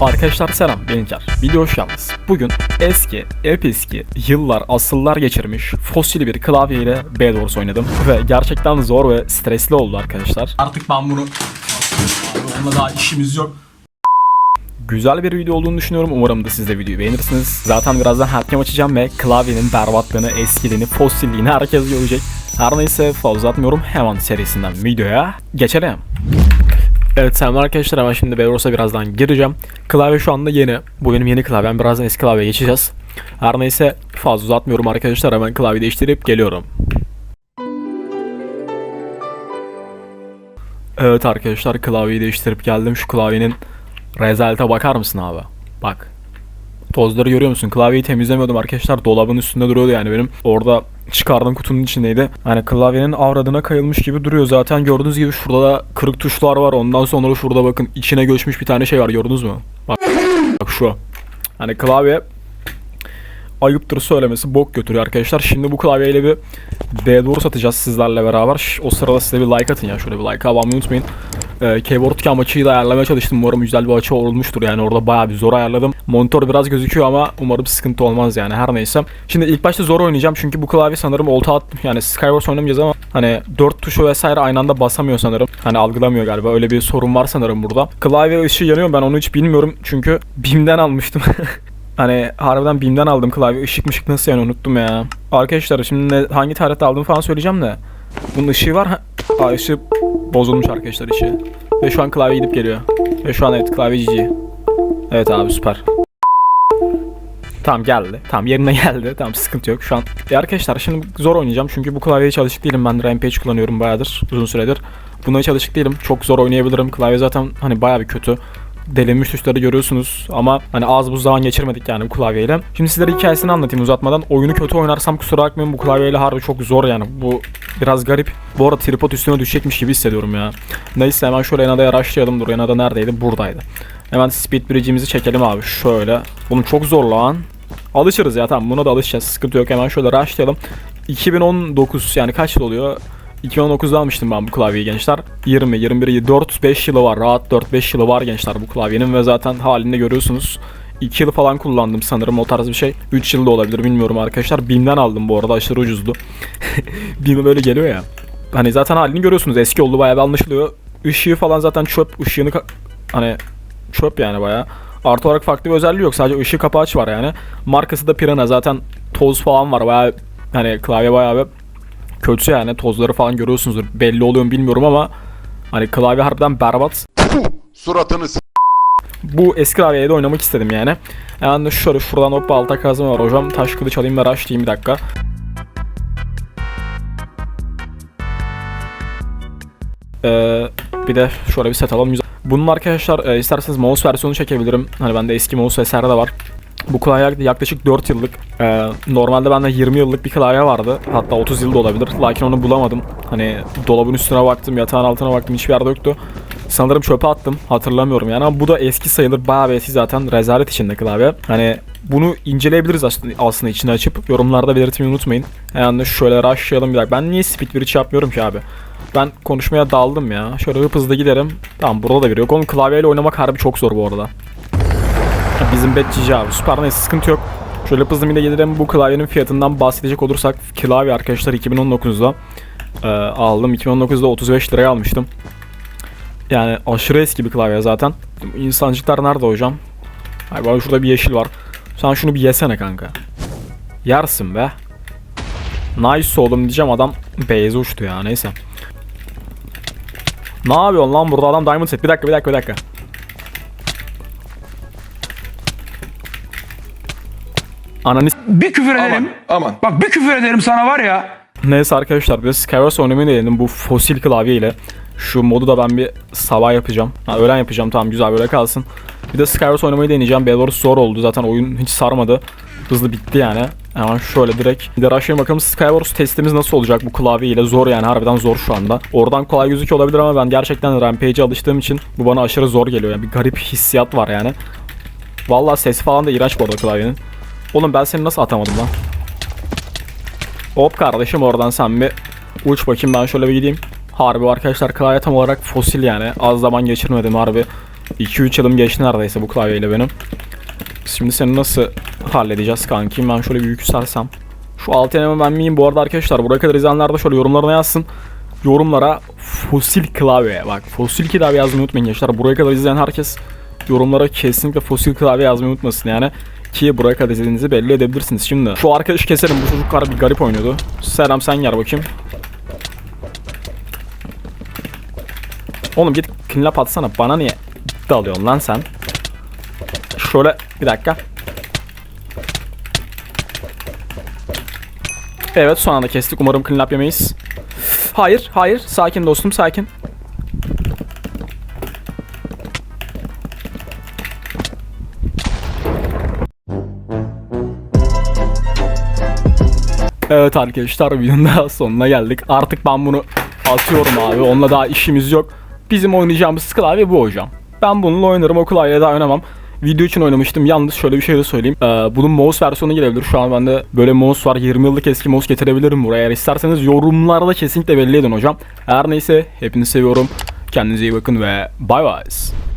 Arkadaşlar selam ben İlker. Video hoş geldiniz. Bugün eski, ep eski, yıllar, asıllar geçirmiş fosil bir klavye ile Bedwars oynadım. Ve gerçekten zor ve stresli oldu arkadaşlar. Artık ben bunu... Onunla daha işimiz yok. Güzel bir video olduğunu düşünüyorum. Umarım da siz de videoyu beğenirsiniz. Zaten birazdan hakem açacağım ve klavyenin berbatlığını, eskiliğini, fosilliğini herkes görecek. Her neyse fazla uzatmıyorum. Hemen serisinden videoya geçelim. Evet selam arkadaşlar hemen şimdi Bedwars'a birazdan gireceğim. Klavye şu anda yeni. Bu benim yeni klavyem. Birazdan eski klavyeye geçeceğiz. Her neyse fazla uzatmıyorum arkadaşlar. Hemen klavye değiştirip geliyorum. Evet arkadaşlar klavyeyi değiştirip geldim. Şu klavyenin rezalte bakar mısın abi? Bak. Tozları görüyor musun? Klavyeyi temizlemiyordum arkadaşlar. Dolabın üstünde duruyordu yani benim. Orada çıkardığım kutunun içindeydi. Hani klavyenin avradına kayılmış gibi duruyor. Zaten gördüğünüz gibi şurada da kırık tuşlar var. Ondan sonra şurada bakın içine göçmüş bir tane şey var. Gördünüz mü? Bak, bak şu. Hani klavye ayıptır söylemesi bok götürüyor arkadaşlar. Şimdi bu klavyeyle bir D doğru satacağız sizlerle beraber. O sırada size bir like atın ya. Şöyle bir like almayı unutmayın. Ee, keyboard cam açıyı da ayarlamaya çalıştım. Umarım güzel bir açı olmuştur. Yani orada bayağı bir zor ayarladım. Monitör biraz gözüküyor ama umarım sıkıntı olmaz yani. Her neyse. Şimdi ilk başta zor oynayacağım. Çünkü bu klavye sanırım olta at yani Skywars oynamayacağız ama hani 4 tuşu vesaire aynı anda basamıyor sanırım. Hani algılamıyor galiba. Öyle bir sorun var sanırım burada. Klavye ışığı yanıyor. Ben onu hiç bilmiyorum. Çünkü BİM'den almıştım. Hani harbiden BİM'den aldım klavye. Işık mışık nasıl yani unuttum ya. Arkadaşlar şimdi ne- hangi tarihte aldım falan söyleyeceğim de. Bunun ışığı var. Aa, bozulmuş arkadaşlar ışığı. Ve şu an klavye gidip geliyor. Ve şu an evet klavye GG. Evet abi süper. Tamam geldi. Tamam yerine geldi. Tamam sıkıntı yok şu an. E arkadaşlar şimdi zor oynayacağım çünkü bu klavyeye çalışık değilim. Ben Rampage kullanıyorum bayağıdır. Uzun süredir. Buna çalışık değilim. Çok zor oynayabilirim. Klavye zaten hani bayağı bir kötü. Delinmiş tuşları görüyorsunuz ama hani az buz zaman geçirmedik yani bu klavyeyle. Şimdi sizlere hikayesini anlatayım uzatmadan. Oyunu kötü oynarsam kusura bakmayın bu klavyeyle harbi çok zor yani. Bu biraz garip. Bu arada tripod üstüme düşecekmiş gibi hissediyorum ya. Neyse hemen şöyle Enada'ya araştıralım. Dur Enada neredeydi? Buradaydı. Hemen speed bridge'imizi çekelim abi. Şöyle. Bunun çok zor lan. Alışırız ya tamam buna da alışacağız. Sıkıntı yok hemen şöyle rushlayalım. 2019 yani kaç yıl oluyor? 2019'da almıştım ben bu klavyeyi gençler. 20, 21, 4, 5 yılı var. Rahat 4-5 yılı var gençler bu klavyenin ve zaten halinde görüyorsunuz. 2 yıl falan kullandım sanırım o tarz bir şey. 3 yıl da olabilir bilmiyorum arkadaşlar. BİM'den aldım bu arada aşırı ucuzdu. BİM'e böyle geliyor ya. Hani zaten halini görüyorsunuz eski oldu bayağı bir anlaşılıyor. Işığı falan zaten çöp. Işığını ka- hani çöp yani bayağı. Artı olarak farklı bir özelliği yok. Sadece ışık kapağı aç var yani. Markası da Pirana zaten toz falan var. Bayağı hani klavye bayağı bir kötü yani. Tozları falan görüyorsunuzdur. Belli oluyor mu bilmiyorum ama hani klavye harbiden berbat. Suratını s- Bu eski klavyeyle oynamak istedim yani. Yani şöyle şuradan hop alta kazma var hocam. Taş kılıç alayım ve rushlayayım bir dakika. Ee, bir de şöyle bir set alalım. Bunun arkadaşlar e, isterseniz mouse versiyonu çekebilirim. Hani bende eski mouse vesaire de var. Bu klavye yaklaşık 4 yıllık. Ee, normalde bende 20 yıllık bir klavye vardı. Hatta 30 yıl da olabilir. Lakin onu bulamadım. Hani dolabın üstüne baktım, yatağın altına baktım. Hiçbir yerde yoktu. Sanırım çöpe attım. Hatırlamıyorum yani ama bu da eski sayılır. Bayağı bir eski zaten. Rezalet içinde klavye. Hani bunu inceleyebiliriz aslında, içine açıp. Yorumlarda belirtmeyi unutmayın. Yani şöyle rushlayalım bir dakika. Ben niye speed bridge yapmıyorum ki abi? Ben konuşmaya daldım ya. Şöyle hıp hızlı giderim. Tamam burada da biri yok. Oğlum klavyeyle oynamak harbi çok zor bu arada. Bizim bet GG abi. Süper neyse sıkıntı yok. Şöyle hızlı mide gelirim. Bu klavyenin fiyatından bahsedecek olursak klavye arkadaşlar 2019'da e, aldım. 2019'da 35 liraya almıştım. Yani aşırı eski bir klavye zaten. İnsancıklar nerede hocam? Ay bak şurada bir yeşil var. Sen şunu bir yesene kanka. Yersin be. Nice oğlum diyeceğim adam beyze uçtu ya neyse. Ne yapıyorsun lan burada adam diamond set. Bir dakika bir dakika bir dakika. Ananı s- Bir küfür ederim. aman. Bak bir küfür ederim sana var ya. Neyse arkadaşlar biz Skywars oynamayı denedim bu fosil klavye ile. Şu modu da ben bir sabah yapacağım. Ha, öğlen yapacağım tamam güzel böyle kalsın. Bir de Skywars oynamayı deneyeceğim. Bedwars zor oldu zaten oyun hiç sarmadı. Hızlı bitti yani. Hemen şöyle direkt. Bir de rushlayalım bakalım Skywars testimiz nasıl olacak bu klavye ile. Zor yani harbiden zor şu anda. Oradan kolay gözüküyor olabilir ama ben gerçekten Rampage'e alıştığım için bu bana aşırı zor geliyor. Yani bir garip hissiyat var yani. Vallahi sesi falan da iğrenç bu arada klavyenin. Oğlum ben seni nasıl atamadım lan? Hop kardeşim oradan sen bir uç bakayım ben şöyle bir gideyim. Harbi arkadaşlar klavye tam olarak fosil yani. Az zaman geçirmedim harbi. 2-3 yılım geçti neredeyse bu klavyeyle benim. Şimdi seni nasıl halledeceğiz kankim? Ben şöyle bir yükseltsem. Şu alt eleme ben miyim? Bu arada arkadaşlar buraya kadar izleyenler de şöyle yorumlarına yazsın. Yorumlara fosil klavye bak fosil klavye yazmayı unutmayın gençler. Buraya kadar izleyen herkes yorumlara kesinlikle fosil klavye yazmayı unutmasın yani. Ki buraya kadar izlediğinizi belli edebilirsiniz. Şimdi şu arkadaşı keselim. Bu çocuklar bir garip oynuyordu. Selam sen gel bakayım. Oğlum git clean atsana. Bana niye dalıyorsun lan sen? Şöyle bir dakika. Evet son anda kestik. Umarım clean up yemeyiz. Hayır, hayır. Sakin dostum, sakin. Evet arkadaşlar videonun daha sonuna geldik. Artık ben bunu atıyorum abi. Onunla daha işimiz yok. Bizim oynayacağımız klavye bu hocam. Ben bununla oynarım. O klavyeyle daha oynamam. Video için oynamıştım. Yalnız şöyle bir şey de söyleyeyim. Ee, bunun mouse versiyonu gelebilir. Şu an bende böyle mouse var. 20 yıllık eski mouse getirebilirim buraya. Eğer isterseniz yorumlarda kesinlikle belli edin hocam. Her neyse hepinizi seviyorum. Kendinize iyi bakın ve bye bye.